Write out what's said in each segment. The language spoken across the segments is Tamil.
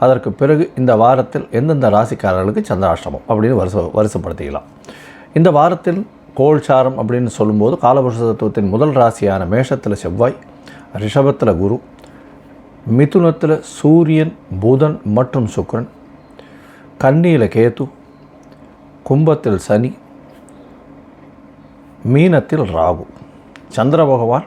அதற்கு பிறகு இந்த வாரத்தில் எந்தெந்த ராசிக்காரர்களுக்கு சந்திராஷ்டமம் அப்படின்னு வருஷ வருஷப்படுத்திக்கலாம் இந்த வாரத்தில் கோல்சாரம் அப்படின்னு சொல்லும்போது காலபுருஷ தத்துவத்தின் முதல் ராசியான மேஷத்தில் செவ்வாய் ரிஷபத்தில் குரு மிதுனத்தில் சூரியன் புதன் மற்றும் சுக்கிரன் கன்னியில் கேத்து கும்பத்தில் சனி மீனத்தில் ராகு சந்திர பகவான்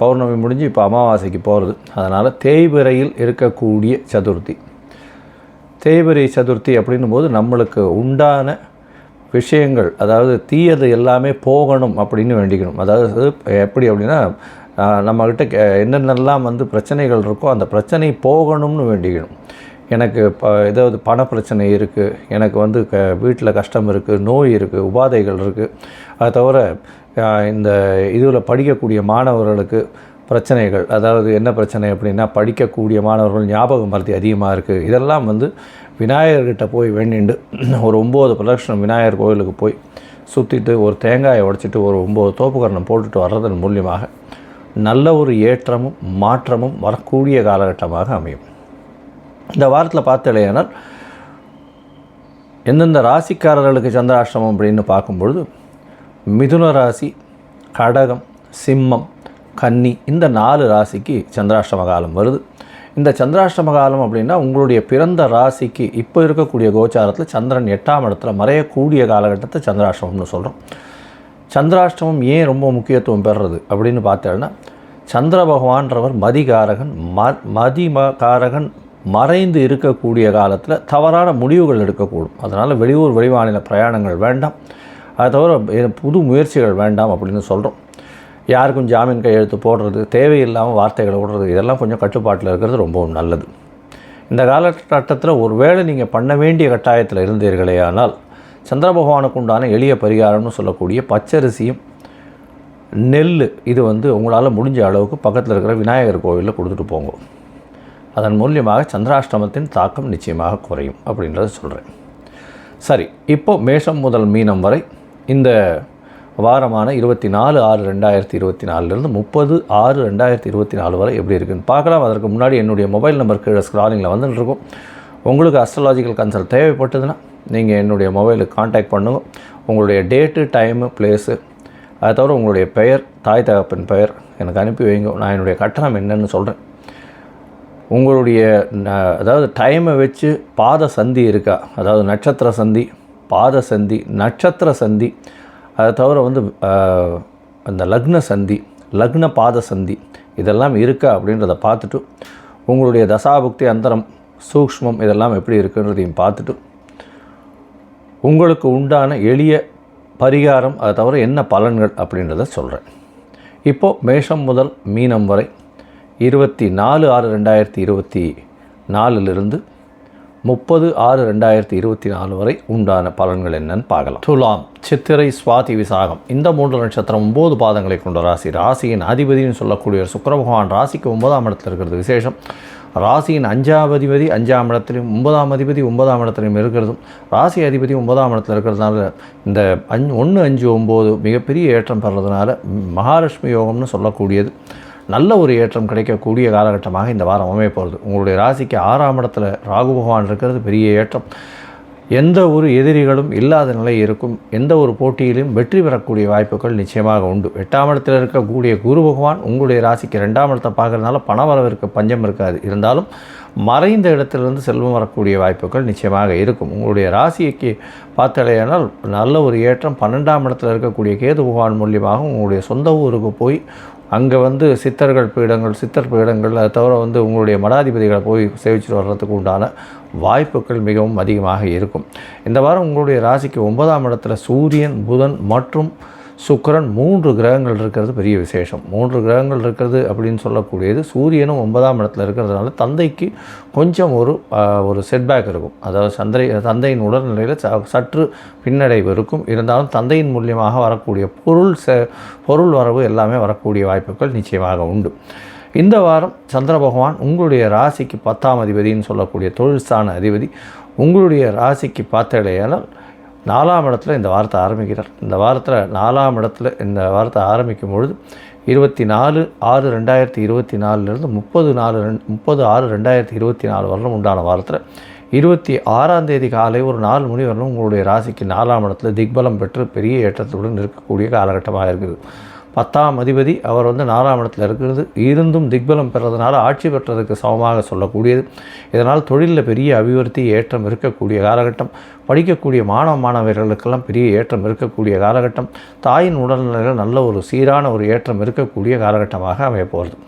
பௌர்ணமி முடிஞ்சு இப்போ அமாவாசைக்கு போகிறது அதனால் தேய்பிரையில் இருக்கக்கூடிய சதுர்த்தி. தேய்பிரை சதுர்த்தி அப்படின்னும் போது நம்மளுக்கு உண்டான விஷயங்கள் அதாவது தீயது எல்லாமே போகணும் அப்படின்னு வேண்டிக்கணும். அதாவது எப்படி அப்படின்னா நம்மக்கிட்ட என்னென்னலாம் வந்து பிரச்சனைகள் இருக்கோ அந்த பிரச்சனை போகணும்னு வேண்டிக்கணும். எனக்கு இப்போ ஏதாவது பண பிரச்சனை இருக்குது எனக்கு வந்து க வீட்டில் கஷ்டம் இருக்குது நோய் இருக்குது உபாதைகள் இருக்குது அதை தவிர இந்த இதில் படிக்கக்கூடிய மாணவர்களுக்கு பிரச்சனைகள் அதாவது என்ன பிரச்சனை அப்படின்னா படிக்கக்கூடிய மாணவர்கள் ஞாபக மருதி அதிகமாக இருக்குது இதெல்லாம் வந்து விநாயகர்கிட்ட போய் வேண்டிண்டு ஒரு ஒம்பது பிரதட்சணம் விநாயகர் கோயிலுக்கு போய் சுற்றிட்டு ஒரு தேங்காயை உடச்சிட்டு ஒரு ஒம்பது தோப்புக்கரணம் போட்டுட்டு வர்றதன் மூலியமாக நல்ல ஒரு ஏற்றமும் மாற்றமும் வரக்கூடிய காலகட்டமாக அமையும். இந்த வாரத்தில் பார்த்தலையானால் எந்தெந்த ராசிக்காரர்களுக்கு சந்திராஷ்டிரமம் அப்படின்னு பார்க்கும்பொழுது மிதுன ராசி கடகம் சிம்மம் கன்னி இந்த நாலு ராசிக்கு சந்திராஷ்டம காலம் வருது. இந்த சந்திராஷ்டம காலம் அப்படின்னா உங்களுடைய பிறந்த ராசிக்கு இப்போ இருக்கக்கூடிய கோச்சாரத்தில் சந்திரன் எட்டாம் இடத்துல மறையக்கூடிய காலகட்டத்தை சந்திராஷ்டமம்னு சொல்கிறோம் சந்திராஷ்டமம் ஏன் ரொம்ப முக்கியத்துவம் பெறுறது அப்படின்னு பார்த்தோன்னா சந்திர பகவான்றவர் மதிகாரகன் ம மதிமகாரகன் மறைந்து இருக்கக்கூடிய காலத்தில் தவறான முடிவுகள் எடுக்கக்கூடும். அதனால் வெளியூர் வெளிமாநில பிரயாணங்கள் வேண்டாம். அதை தவிர புது முயற்சிகள் வேண்டாம் அப்படின்னு சொல்கிறோம் யாருக்கும் ஜாமீன் கையெழுத்து போடுறது தேவையில்லாமல் வார்த்தைகளை விடுறது இதெல்லாம் கொஞ்சம் கட்டுப்பாட்டில் இருக்கிறது ரொம்பவும் நல்லது. இந்த காலகட்டத்தில் ஒரு வேளை நீங்கள் பண்ண வேண்டிய கட்டாயத்தில் இருந்தீர்களே ஆனால் சந்திர பகவானுக்கு உண்டான எளிய பரிகாரம்னு சொல்லக்கூடிய பச்சரிசியும் நெல் இது வந்து உங்களால் முடிஞ்ச அளவுக்கு பக்கத்தில் இருக்கிற விநாயகர் கோவிலில் கொடுத்துட்டு போங்க. அதன் மூலியமாக சந்திராஷ்டமத்தின் தாக்கம் நிச்சயமாக குறையும் அப்படின்றத சொல்கிறேன் சரி இப்போ மேஷம் முதல் மீனம் வரை இந்த வாரமான இருபத்தி நாலு ஆறு ரெண்டாயிரத்தி இருபத்தி நாலுலேருந்து முப்பது ஆறு ரெண்டாயிரத்தி இருபத்தி நாலு வரை எப்படி இருக்குன்னு பார்க்கலாம். அதற்கு முன்னாடி என்னுடைய மொபைல் நம்பர் கீழே ஸ்க்ராலிங்கில் வந்துட்டு இருக்கும். உங்களுக்கு அஸ்ட்ராலாஜிக்கல் கன்சல்ட் தேவைப்பட்டதுன்னா நீங்கள் என்னுடைய மொபைலுக்கு காண்டாக்ட் பண்ணுங்க. உங்களுடைய டேட்டு டைமு பிளேஸு அதை தவிர உங்களுடைய பெயர் தாய் தகப்பன் பெயர் எனக்கு அனுப்பி வைங்க. நான் என்னுடைய கட்டணம் என்னன்னு சொல்கிறேன் உங்களுடைய அதாவது டைமை வச்சு பாத சந்தி இருக்கா? அதாவது நட்சத்திர சந்தி பாத சந்தி நட்சத்திர சந்தி. அதை தவிர வந்து அந்த லக்ன சந்தி லக்ன பாத சந்தி இதெல்லாம் இருக்கா அப்படின்றத பார்த்துட்டு உங்களுடைய தசாபுக்தி அந்தரம் சூக்ஷ்மம் இதெல்லாம் எப்படி இருக்குன்றதையும் பார்த்துட்டு உங்களுக்கு உண்டான எளிய பரிகாரம் அதை தவிர என்ன பலன்கள் அப்படின்றத சொல்கிறேன் இப்போது மேஷம் முதல் மீனம் வரை இருபத்தி நாலு ஆறு ரெண்டாயிரத்தி இருபத்தி நாலுலேருந்து முப்பது ஆறு ரெண்டாயிரத்தி இருபத்தி நாலு வரை உண்டான பலன்கள் என்னன்னு பார்க்கலாம். துலாம் சித்திரை சுவாதி விசாகம். இந்த மூன்று நட்சத்திரம் ஒம்பது பாதங்களை கொண்ட ராசி. ராசியின் அதிபதினு சொல்லக்கூடிய சுக்கர பகவான் ராசிக்கு ஒன்பதாம் இடத்துல இருக்கிறது விசேஷம். ராசியின் அஞ்சாம் அதிபதி அஞ்சாம் இடத்துலையும் ஒன்பதாம் அதிபதி ஒன்பதாம் இடத்துலையும் இருக்கிறதும் ராசி அதிபதி ஒன்பதாம் இடத்துல இருக்கிறதுனால இந்த அஞ்சு ஒன்று அஞ்சு ஒம்பது மிகப்பெரிய ஏற்றம் பெறதுனால மகாலட்சுமி யோகம்னு சொல்லக்கூடியது. நல்ல ஒரு ஏற்றம் கிடைக்கக்கூடிய காலகட்டமாக இந்த வாரம் அமைய போகிறது உங்களுடைய ராசிக்கு ஆறாம் இடத்துல ராகு பகவான் இருக்கிறது பெரிய ஏற்றம். எந்த ஒரு எதிரிகளும் இல்லாத நிலை இருக்கும். எந்த ஒரு போட்டியிலும் வெற்றி பெறக்கூடிய வாய்ப்புகள் நிச்சயமாக உண்டு. எட்டாம் இடத்தில் இருக்கக்கூடிய குரு பகவான் உங்களுடைய ராசிக்கு ரெண்டாம் இடத்தை பார்க்குறதுனால பண வரவிற்கு பஞ்சம் இருக்காது. இருந்தாலும் மறைந்த இடத்திலிருந்து செல்வம் வரக்கூடிய வாய்ப்புகள் நிச்சயமாக இருக்கும். உங்களுடைய ராசிக்கு பார்த்தலையானால் நல்ல ஒரு ஏற்றம். பன்னெண்டாம் இடத்தில் இருக்கக்கூடிய கேது பகவான் மூலியமாக உங்களுடைய சொந்த ஊருக்கு போய் அங்கே வந்து சித்தர்கள் பீடங்கள் சித்தர் பீடங்கள் அதை தவிர வந்து உங்களுடைய மடாதிபதிகளை போய் சேவிச்சுட்டு வர்றதுக்கு உண்டான வாய்ப்புகள் மிகவும் அதிகமாக இருக்கும். இந்த வாரம் உங்களுடைய ராசிக்கு ஒன்பதாம் இடத்துல சூரியன் புதன் மற்றும் சுக்கிரன் மூன்று கிரகங்கள் இருக்கிறது பெரிய விசேஷம். மூன்று கிரகங்கள் இருக்கிறது அப்படின்னு சொல்லக்கூடியது சூரியனும் ஒன்பதாம் இடத்துல இருக்கிறதுனால தந்தைக்கு கொஞ்சம் ஒரு ஒரு செட்பேக் இருக்கும். அதாவது சந்தை தந்தையின் உடல்நிலையில் ச- சற்று பின்னடைவு இருக்கும். இருந்தாலும் தந்தையின் மூலியமாக வரக்கூடிய பொருள் செ பொருள் வரவு எல்லாமே வரக்கூடிய வாய்ப்புகள் நிச்சயமாக உண்டு. இந்த வாரம் சந்திர பகவான் உங்களுடைய ராசிக்கு பத்தாம் அதிபதின்னு சொல்லக்கூடிய தொழில் ஸ்தான அதிபதி உங்களுடைய ராசிக்கு பார்த்தடையால் நாலாம் இடத்துல இந்த வாரத்தை ஆரம்பிக்கிறார். இந்த வாரத்தில் நாலாம் இடத்துல இந்த வாரத்தை ஆரம்பிக்கும் பொழுது இருபத்தி நாலு ஆறு ரெண்டாயிரத்தி இருபத்தி நாலுலேருந்து முப்பது நாலு ரெண்டு முப்பது ஆறு ரெண்டாயிரத்தி இருபத்தி நாலு வரலும் உண்டான வாரத்தில் இருபத்தி ஆறாம் தேதி காலை ஒரு நாலு மணி வரலும் உங்களுடைய ராசிக்கு நாலாம் இடத்துல திக்பலம் பெற்று பெரிய ஏற்றத்துடன் இருக்கக்கூடிய காலகட்டமாக இருக்குது. பத்தாம் அதிபதி அவர் வந்து நாலாம் இடத்துல இருக்கிறது. இருந்தும் திக்பலம் பெறதுனால ஆட்சி பெற்றதுக்கு சமமாக சொல்லக்கூடியது. இதனால் தொழிலில் பெரிய அபிவிருத்தி ஏற்றம் இருக்கக்கூடிய காலகட்டம். படிக்கக்கூடிய மாணவ மாணவர்களுக்கெல்லாம் பெரிய ஏற்றம் இருக்கக்கூடிய காலகட்டம். தாயின் உடல்நிலையில் நல்ல ஒரு சீரான ஒரு ஏற்றம் இருக்கக்கூடிய காலகட்டமாக அமைய போகிறது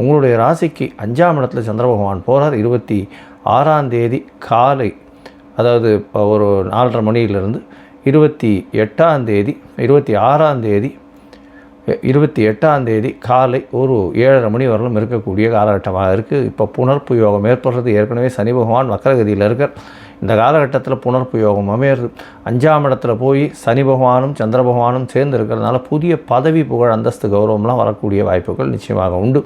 உங்களுடைய ராசிக்கு அஞ்சாம் இடத்துல சந்திர பகவான் போகிறார் இருபத்தி ஆறாம் தேதி காலை அதாவது இப்போ ஒரு நாலரை மணியிலிருந்து இருபத்தி எட்டாம் தேதி இருபத்தி ஆறாம் தேதி இருபத்தி எட்டாம் தேதி காலை ஒரு ஏழரை மணி வரலும் இருக்கக்கூடிய காலகட்டமாக இருக்குது இப்போ புனர்ப்பு யோகம் ஏற்படுறது ஏற்கனவே சனி பகவான் வக்கரகதியில் இருக்கார். இந்த காலகட்டத்தில் புனர்ப்பு யோகம் அமையிறது. அஞ்சாம் இடத்துல போய் சனி பகவானும் சந்திர பகவானும் சேர்ந்து இருக்கிறதுனால புதிய பதவி புகழ் அந்தஸ்து கௌரவம்லாம் வரக்கூடிய வாய்ப்புகள் நிச்சயமாக உண்டு.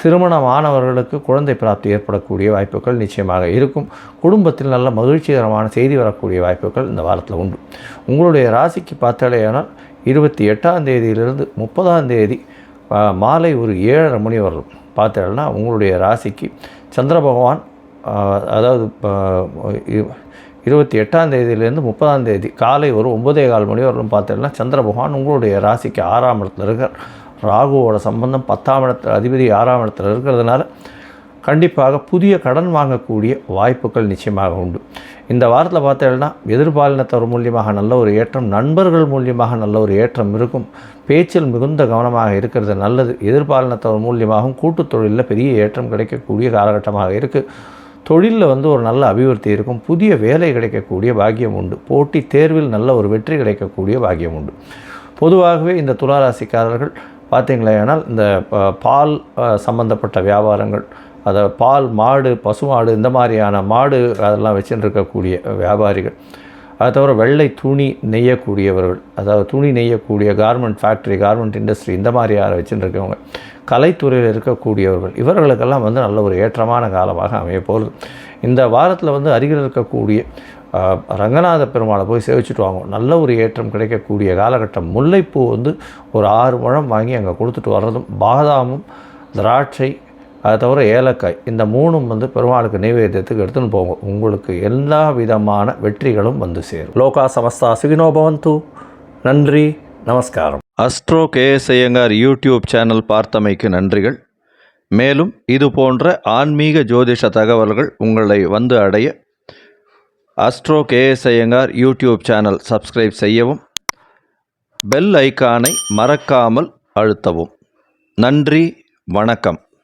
திருமணமானவர்களுக்கு குழந்தை பிராப்தி ஏற்படக்கூடிய வாய்ப்புகள் நிச்சயமாக இருக்கும். குடும்பத்தில் நல்ல மகிழ்ச்சிகரமான செய்தி வரக்கூடிய வாய்ப்புகள் இந்த வாரத்தில் உண்டு. உங்களுடைய ராசிக்கு பார்த்தாலேயானால் இருபத்தி எட்டாம் தேதியிலிருந்து முப்பதாம் தேதி மாலை ஒரு ஏழரை மணி வரலும் பார்த்தீங்கன்னா உங்களுடைய ராசிக்கு சந்திர பகவான் அதாவது இருபத்தி எட்டாம் தேதியிலேருந்து முப்பதாம் தேதி காலை ஒரு ஒம்பதே கால் மணி வரலும் பார்த்தீங்கன்னா சந்திர பகவான் உங்களுடைய ராசிக்கு ஆறாம் இடத்துல இருக்கார். ராகுவோட சம்பந்தம் பத்தாம் இடத்துல அதிபதி ஆறாம் இடத்துல இருக்கிறதுனால கண்டிப்பாக புதிய கடன் வாங்கக்கூடிய வாய்ப்புகள் நிச்சயமாக உண்டு. இந்த வாரத்தில் பார்த்தீங்கன்னா எதிர்பாலினத்தவர் மூலியமாக நல்ல ஒரு ஏற்றம் நண்பர்கள் மூலியமாக நல்ல ஒரு ஏற்றம் இருக்கும். பேச்சில் மிகுந்த கவனமாக இருக்கிறது நல்லது. எதிர்பாலினத்தவர் மூலியமாகவும் கூட்டுத் தொழிலில் பெரிய ஏற்றம் கிடைக்கக்கூடிய காலகட்டமாக இருக்குது தொழிலில் வந்து ஒரு நல்ல அபிவிருத்தி இருக்கும். புதிய வேலை கிடைக்கக்கூடிய பாக்கியம் உண்டு. போட்டி தேர்வில் நல்ல ஒரு வெற்றி கிடைக்கக்கூடிய பாக்கியம் உண்டு. பொதுவாகவே இந்த துளாராசிக்காரர்கள் பார்த்தீங்களேனால் இந்த ப- பால் சம்பந்தப்பட்ட வியாபாரங்கள் அதை பால் மாடு பசு மாடு இந்த மாதிரியான மாடு அதெல்லாம் வச்சுட்டு இருக்கக்கூடிய வியாபாரிகள். அதை தவிர வெள்ளை துணி நெய்யக்கூடியவர்கள் அதாவது துணி நெய்யக்கூடிய கார்மெண்ட் ஃபேக்ட்ரி கார்மெண்ட் இண்டஸ்ட்ரி இந்த மாதிரி யாரை வச்சுட்டு இருக்கவங்க கலைத்துறையில் இருக்கக்கூடியவர்கள் இவர்களுக்கெல்லாம் வந்து நல்ல ஒரு ஏற்றமான காலமாக அமைய போகிறது இந்த வாரத்தில் வந்து அருகில் இருக்கக்கூடிய ரங்கநாத பெருமாளை போய் சேவிச்சுட்டு வாங்குவோம் நல்ல ஒரு ஏற்றம் கிடைக்கக்கூடிய காலகட்டம். முல்லைப்பூ வந்து ஒரு ஆறு முழம் வாங்கி அங்கே கொடுத்துட்டு வர்றதும் பாதாமும் திராட்சை அதை தவிர ஏலக்காய் இந்த மூணும் வந்து பெருமாளுக்கு நைவேத்தியத்துக்கு எடுத்துன்னு போவோம் உங்களுக்கு எல்லா விதமான வெற்றிகளும் வந்து சேரும். லோகா சமஸ்தா சுகினோபவந்து நன்றி நமஸ்காரம். அஸ்ட்ரோ கேஎஸ் யூடியூப் சேனல் பார்த்தமைக்கு நன்றிகள். மேலும் இது போன்ற ஆன்மீக ஜோதிஷ தகவல்கள் உங்களை வந்து அடைய astro KS YouTube channel subscribe செய்யவும் பெல் ஐக்கானை மறக்காமல் அழுத்தவும். நன்றி வணக்கம்.